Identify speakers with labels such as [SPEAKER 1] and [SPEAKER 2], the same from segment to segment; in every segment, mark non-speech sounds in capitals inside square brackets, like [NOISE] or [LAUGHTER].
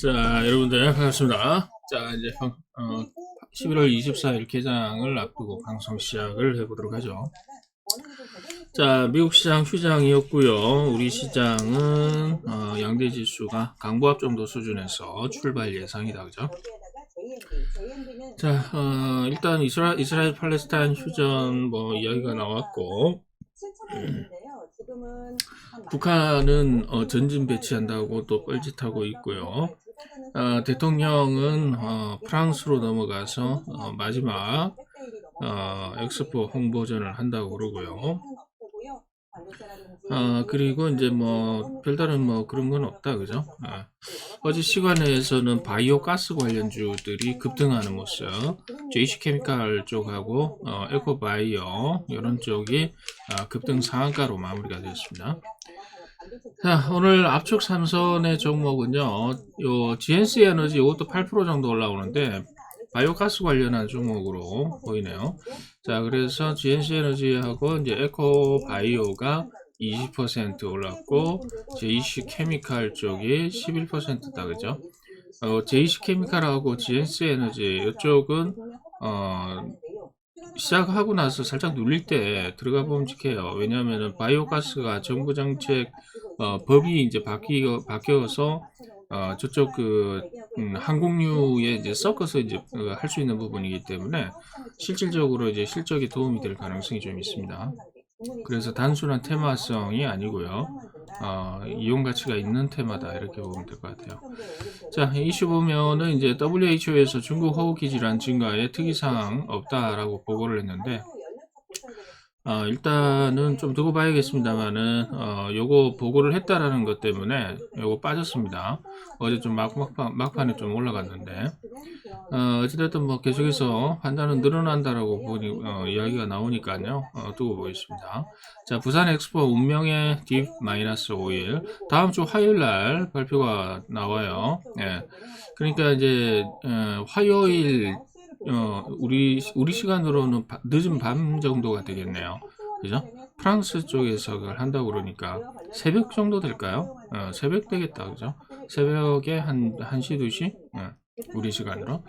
[SPEAKER 1] 자, 여러분들 반갑습니다. 자, 이제 방- 어, 11월 24일 개장을 앞두고 방송 시작을 해보도록 하죠. 자, 미국 시장 휴장이었고요. 우리 시장은 어, 양대 지수가 강보합 정도 수준에서 출발 예상이다, 그죠? 자, 어, 일단 이스라, 이스라엘 팔레스타인 휴전 뭐 이야기가 나왔고 북한은 어, 전진 배치한다고 또 뻘짓하고 있고요. 어, 대통령은 어, 프랑스로 넘어가서 어, 마지막 어, 엑스포 홍보전을 한다고 그러고요. 어, 그리고 이제 뭐 별다른 뭐 그런 건 없다 그죠? 어. 어제 시간에서는 바이오 가스 관련주들이 급등하는 모습, JC 케미칼 쪽하고 어, 에코바이오 이런 쪽이 어, 급등 상한가로 마무리가 되었습니다. 자, 오늘 압축 삼선의 종목은요, 요 GNC 에너지 이것도 8% 정도 올라오는데 바이오가스 관련한 종목으로 보이네요. 자, 그래서 GNC 에너지하고 이제 에코 바이오가 20% 올랐고 JC 케미칼 쪽이 11%다 그죠? 어, JC 케미칼하고 GNC 에너지 이쪽은 어, 시작하고 나서 살짝 눌릴 때 들어가 보면 직해요. 왜냐하면 바이오가스가 정부 정책 어, 법이 이제 바뀌어 바뀌어서 어, 저쪽 그 음, 항공유에 이제 섞어서 이제 할수 있는 부분이기 때문에 실질적으로 이제 실적에 도움이 될 가능성이 좀 있습니다. 그래서 단순한 테마성이 아니고요. 어, 이용 가치가 있는 테마다 이렇게 보면 될 것 같아요. 자, 이슈 보면은 이제 WHO에서 중국 호흡기 질환 증가에 특이사항 없다라고 보고를 했는데 어, 일단은 좀 두고 봐야겠습니다만은 어, 요거 보고를 했다라는 것 때문에 요거 빠졌습니다. 어제 좀 막, 막판, 막판에 좀 올라갔는데 어, 어찌됐든 뭐 계속해서 판단은 늘어난다라고 보니 어, 이야기가 나오니까요. 어, 두고 보겠습니다. 자, 부산 엑스포 운명의 딥 마이너스 5일 다음 주 화요일 날 발표가 나와요. 예. 그러니까 이제 어, 화요일 어, 우리 우리 시간으로는 바- 늦은 밤 정도가 되겠네요. 그죠? 프랑스 쪽에서 그걸 한다고 그러니까 새벽 정도 될까요? 어, 새벽 되겠다. 그죠? 새벽에 한 1시, 2시? 어, 우리 시간으로.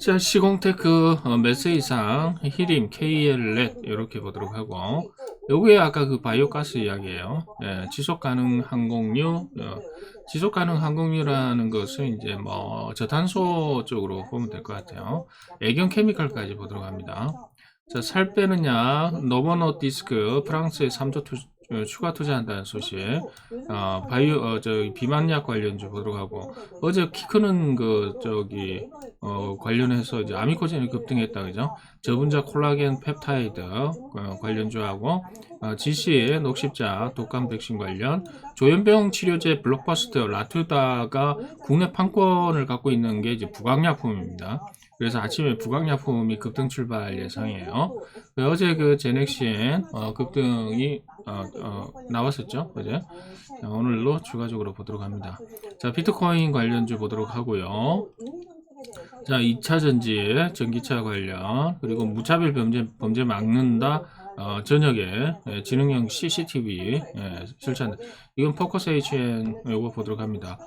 [SPEAKER 1] 자, 시공테크 어, 메세이상 히림, KL렛 이렇게 보도록 하고 요게 아까 그 바이오가스 이야기예요. 예, 지속 가능 항공유 어, 지속 가능 항공유라는 것은 이제 뭐 저탄소 쪽으로 보면 될 것 같아요. 애경 케미칼까지 보도록 합니다. 자, 살약 노버노 디스크 프랑스에 3조 투, 어, 추가 투자한다는 소식. 어, 바이오 어, 저 비만약 관련주 보도록 하고 어제 키 크는 그 저기 어, 관련해서 이제 아미코젠이 급등했다 그죠? 저분자 콜라겐 펩타이드 어, 관련주하고 어, GC 녹십자 독감 백신 관련 조현병 치료제 블록버스터 라투다가 국내 판권을 갖고 있는 게 이제 부강약품입니다. 그래서 아침에 부강약품이 급등 출발 예상이에요. 그 어제 그 제넥신 어, 급등이 어, 어, 나왔었죠, 어제. 자, 오늘로 추가적으로 보도록 합니다. 자, 비트코인 관련주 보도록 하고요. 자, 2차 전지, 전기차 관련, 그리고 무차별 범죄, 범죄 막는다, 어, 저녁에, 예, 지능형 CCTV, 예, 설치한다. 이건 포커스 HN, 요거 보도록 합니다.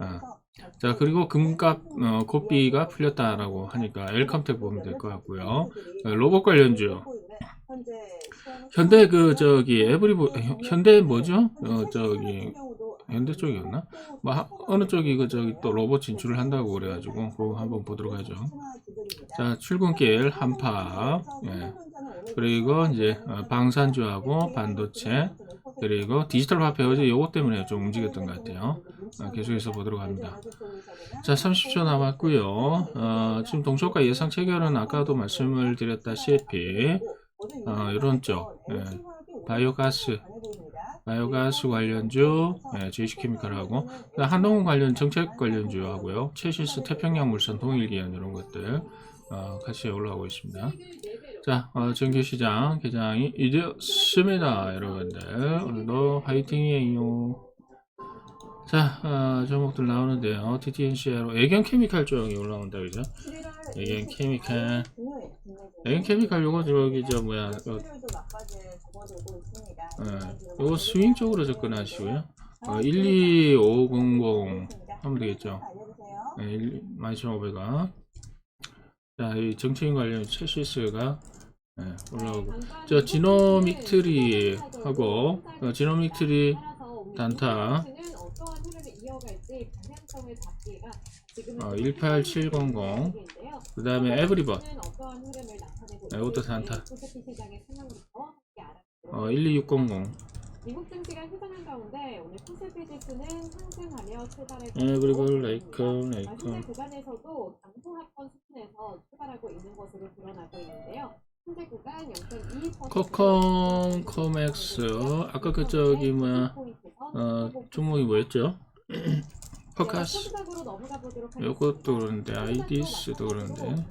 [SPEAKER 1] 어. 자, 그리고 금값, 어, 고비가 풀렸다라고 하니까 엘컴텍 보면 될 것 같고요. 어, 로봇 관련주. 현대 그, 저기, 에브리보, 현대 뭐죠? 어, 저기, 현대 쪽이었나? 뭐 하- 어느 쪽이 그 저기 또 로봇 진출을 한다고 그래가지고 그거 한번 보도록 하죠. 자 출근길 한파, 예. 그리고 이제 어, 방산주하고 반도체 그리고 디지털 화폐 어제 요거 때문에 좀 움직였던 것 같아요. 어, 계속해서 보도록 합니다. 자 30초 남았고요. 어, 지금 동초가 예상 체결은 아까도 말씀을 드렸다시피 어, 이런 쪽 예. 바이오가스 바이오가스 관련주, 예, 제이시케미칼하고 한동훈 관련 정책 관련주 하고요. 최실스 태평양 물산 동일기한 이런 것들 어, 같이 올라오고 있습니다. 자, 어, 정규시장 개장이 이되었습니다, 여러분들. 오늘도 화이팅이에요. 자, 어, 종목들 나오는데요. TTNC로 애견 케미칼 쪽이 올라온다, 그죠? 애견 케미칼. 애견 케미칼 요거 저기 저 뭐야, 어, 예, 요거 스윙 쪽으로 접근하시고요. 어, 12500 하면 되겠죠. 네, 12,500원. 자, 이 정책인 관련 체시스가 네, 올라오고. 저 지노믹 트리 하고, 어, 지노믹 트리 단타. 어, 18700. 그 다음에 에브리버. 네, 이것도 단타. 어, 12600.
[SPEAKER 2] 미국 증시가 휴장한 가운데 오늘 코스피 지수는 상승하며 출발을
[SPEAKER 1] 네, 그리고.
[SPEAKER 2] 구간에서도 강소 합권 수준에서 출발하고 있는 것으로
[SPEAKER 1] 코컴, 코맥스. 아까 그 저기 뭐야, 어, 종목이 뭐였죠? [CLEARS THROAT] 포카스. 요것도 그런데, 아이디스도 그런데.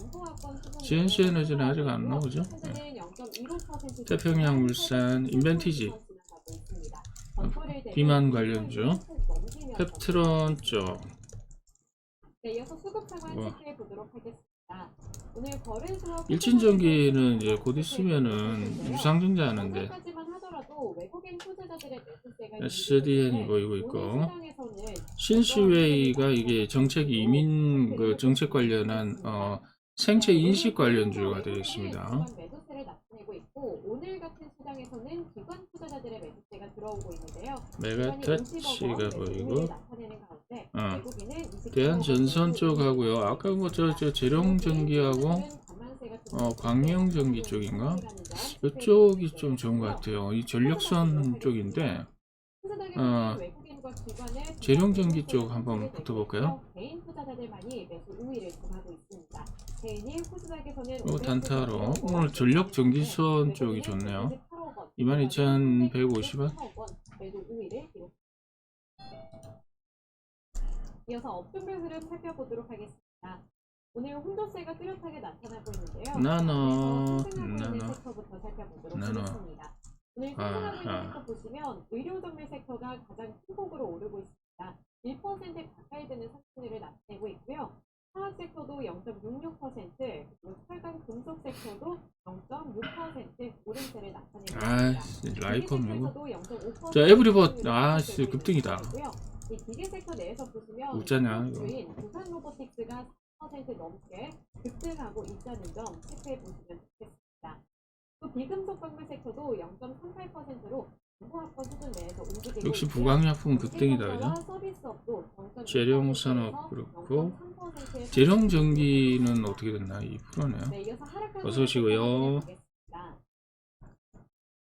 [SPEAKER 1] GNC 에너지는 아직 안 나오죠? 네. 태평양 물산, 인벤티지. 비만 관련주. 펩트론 쪽.
[SPEAKER 2] 네, 이어서 수급 상황
[SPEAKER 1] 뭐.
[SPEAKER 2] 체크해 보도록 하겠습니다.
[SPEAKER 1] 일진전기는 이제 곧 있으면은 유상증자 하는데,
[SPEAKER 2] 오늘까지만 하더라도 외국인 투자자들의 매수세가
[SPEAKER 1] SDN이 보이고.
[SPEAKER 2] 오늘
[SPEAKER 1] 있고, 신시웨이가 이게 정책 이민 그 정책 관련한 어 생체 인식 관련주가 되겠습니다.
[SPEAKER 2] 있는데요.
[SPEAKER 1] 메가터치가 보이고 어.
[SPEAKER 2] 어.
[SPEAKER 1] 대한전선 쪽하고요. 아까 뭐저 저 재룡전기하고 어 광명전기 쪽인가? 이쪽이 좀 좋은 것 같아요. 이 전력선 쪽인데 어, 재룡전기 쪽 한번 붙어볼까요?
[SPEAKER 2] 개인 투자자들만이 매수 우위를 점하고 있습니다. 코스닥에서는
[SPEAKER 1] 요 단타로 오늘 전력 전기선 쪽이 좋네요. 22,150원.
[SPEAKER 2] 매도 우위를 기록. 이어서 업종별 흐름 살펴보도록 하겠습니다. 오늘 혼조세가 뚜렷하게 나타나고 있는데요.
[SPEAKER 1] 나노, 나노.
[SPEAKER 2] 살펴보도록
[SPEAKER 1] 나노.
[SPEAKER 2] 하겠습니다. 오늘 상승하고 있는. 섹터 보시면 의료 정밀 섹터가 가장 큰 폭으로 오르고 있습니다. 1% 가까이 되는 상승률을 나타내고 있고요. 화학 섹터도 0.66%, 그리고 철강 금속 섹터도 0.6% 오름세를 나타내고
[SPEAKER 1] 아, 이거.
[SPEAKER 2] 섹터도
[SPEAKER 1] 0.5%저 에브리버
[SPEAKER 2] 상승률을
[SPEAKER 1] 아,
[SPEAKER 2] 보이고
[SPEAKER 1] 씨 급등이다. 웃자냐, 이거.
[SPEAKER 2] 주인 부산 로보틱스가 4% 넘게 급등하고 있다는 점 체크해 보시면 좋겠습니다. 또 비금속 광물 섹터도 0.38%로 정보학과 수준 내에서 움직이고
[SPEAKER 1] 역시. 부강약품 급등이다, 그죠?
[SPEAKER 2] 서비스업도 0.2%
[SPEAKER 1] 재룡산업
[SPEAKER 2] 에서
[SPEAKER 1] 그렇고
[SPEAKER 2] 0.3%의
[SPEAKER 1] 재룡전기는 어떻게 됐나? 2%네요.
[SPEAKER 2] 네, 이어서 하락하는
[SPEAKER 1] 어서 오시고요.
[SPEAKER 2] 섹터 보겠습니다.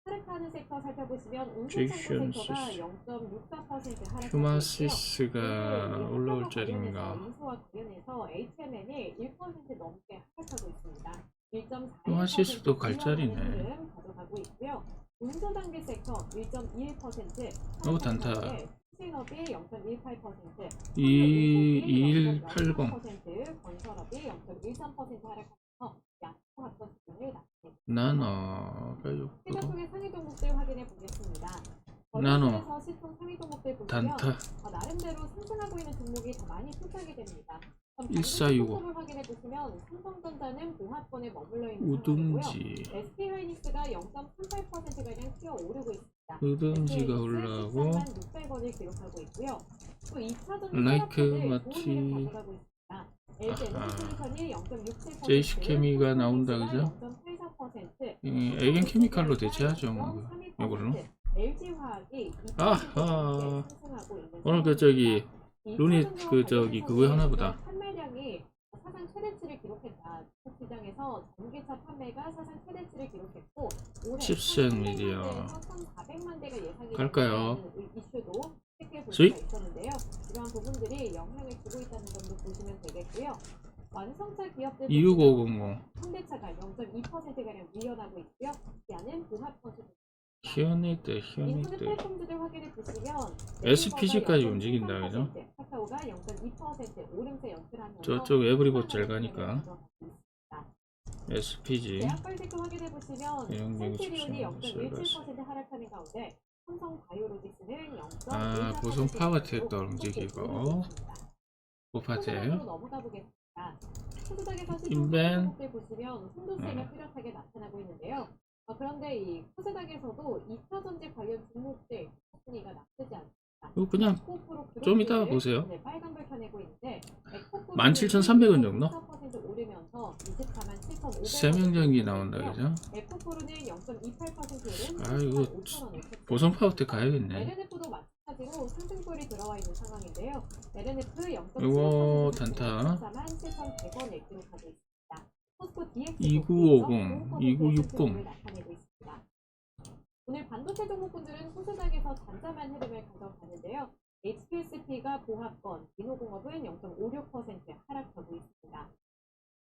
[SPEAKER 2] 하락하는 섹터 살펴보시면 운송창고 섹터가
[SPEAKER 1] 잭션시스.
[SPEAKER 2] 0.64% 하락하고 있고요.
[SPEAKER 1] 휴마시스가 올라올 자리인가?
[SPEAKER 2] 인수와 관련해서 HMN이 1% 넘게 하락하고 있습니다. 1.4%
[SPEAKER 1] 휴마시스도 갈 자리네.
[SPEAKER 2] 운소 단계 섹터 1.21%,
[SPEAKER 1] 어, 단타.
[SPEAKER 2] 신업이 0.18%,
[SPEAKER 1] 2 2180
[SPEAKER 2] 건설업이 0.13% 하락하면서 약소합권 수준을 시장
[SPEAKER 1] 6%.
[SPEAKER 2] 속의 상위 종목들 확인해 보겠습니다.
[SPEAKER 1] 나노.
[SPEAKER 2] 거래소에서 시총 상위 종목들 보시면
[SPEAKER 1] 단타
[SPEAKER 2] 어, 나름대로 상승하고 있는 종목이 더 많이 투탁이 됩니다. 그럼
[SPEAKER 1] 1465.
[SPEAKER 2] 방금 확인해 보시면 삼성전자는 보합권에 머물러 있는 상황이고요.
[SPEAKER 1] 우등지.
[SPEAKER 2] SK 하이닉스가 0.38%가량 뛰어 오르고 있습니다.
[SPEAKER 1] 우등지가 올라가고
[SPEAKER 2] 600원을 기록하고 있고요. 또 2차전
[SPEAKER 1] 라이크.
[SPEAKER 2] 에너지솔루션이 0.67%,
[SPEAKER 1] JC 케미가 나온다, 그죠?
[SPEAKER 2] 0.84%,
[SPEAKER 1] 이 에겐 케미칼로 대체하죠, 뭐. 이걸로.
[SPEAKER 2] LG 화학이
[SPEAKER 1] 아하. 오늘 그 저기 루닛 그 저기 그거 하나 보다.
[SPEAKER 2] 판매량이 사상 최대치를 기록했다. 중국 시장에서 전기차 판매가 사상 최대치를 기록했고 올해
[SPEAKER 1] 칩셋
[SPEAKER 2] 1,300만
[SPEAKER 1] 미디어. 갈까요? 수익?
[SPEAKER 2] 수가 있었는데요. 이러한 부분들이 영향을 주고 있다는 점도 보시면 되겠고요. 완성차 기업들
[SPEAKER 1] 26500
[SPEAKER 2] 현대차가 0.2%가량 밀려나고 있고요. 기아는
[SPEAKER 1] 히어니드
[SPEAKER 2] 인터넷
[SPEAKER 1] 히어니드
[SPEAKER 2] 플랫폼들을 확인해 보시면
[SPEAKER 1] SPG 까지
[SPEAKER 2] 네이버가
[SPEAKER 1] 움직인다,
[SPEAKER 2] 0.13%,
[SPEAKER 1] 그죠?
[SPEAKER 2] 카카오가 0.2% 오름세 연출하면서
[SPEAKER 1] 저쪽 에브리봇 잘 가니까. SPG
[SPEAKER 2] 센트리온이
[SPEAKER 1] 17%,
[SPEAKER 2] 0.17% 하락하는 가운데 삼성 바이오로직스는 0.14%
[SPEAKER 1] 아. 오파텍
[SPEAKER 2] 넘어가 보겠습니다. 코스닥에서
[SPEAKER 1] 인벤.
[SPEAKER 2] 보시면
[SPEAKER 1] 음.
[SPEAKER 2] 뚜렷하게 나타나고 있는데요. 어, 그런데 이 코스닥에서도 2차 전지 관련 종목들 순위가 나쁘지 않습니다.
[SPEAKER 1] 그냥 좀 이따 보세요.
[SPEAKER 2] 네, 빨간불 켜내
[SPEAKER 1] 17,300원 정도?
[SPEAKER 2] 4% 오르면서 24만 7,500원.
[SPEAKER 1] 세명전기 나온다 그죠?
[SPEAKER 2] 에코프로는 0.28% 오른
[SPEAKER 1] 아, 이거
[SPEAKER 2] 5,000원
[SPEAKER 1] 보성파워텍 가야겠네
[SPEAKER 2] LNF도 마찬가지로 상승폭이 들어와 있는 상황인데요. LNF 0.7%
[SPEAKER 1] 이거 단타.
[SPEAKER 2] 4만 7,100원 액기로 가고 있습니다. 포스코 DX
[SPEAKER 1] 2950, 2960.
[SPEAKER 2] 나타내고 있습니다. 오늘 반도체 종목군들은 소수장에서 잠잠한 흐름을 가져가는데요. HPSP가 보합권, 민호공업은 0.56% 하락하고 있습니다.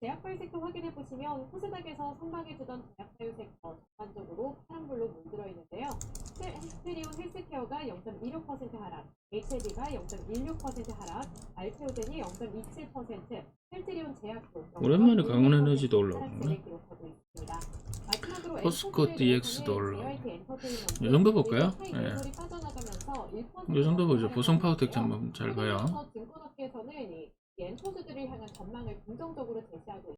[SPEAKER 2] 제약바이오 섹터 확인해 보시면 코스닥에서 선방해주던 제약바이오 섹터 전반적으로 파란불로 물들어 있는데요. 스테리온 헬스케어가 0.26% 하락, HLB가 0.16% 하락, 알테오젠이 0.27%, 헬트리온 제약도
[SPEAKER 1] 오랜만에 강원에너지도.
[SPEAKER 2] 마지막으로
[SPEAKER 1] 포스코 DX도 올라오고.
[SPEAKER 2] JYP 엔터테인먼트,
[SPEAKER 1] 이 정도 볼까요? 1%이 정도 보죠.
[SPEAKER 2] 하락을
[SPEAKER 1] 보성 파워텍
[SPEAKER 2] 하고
[SPEAKER 1] 한번 잘 봐요.
[SPEAKER 2] 증권업계에서는 이 엔토주들을 향한 전망을 긍정적으로 제시하고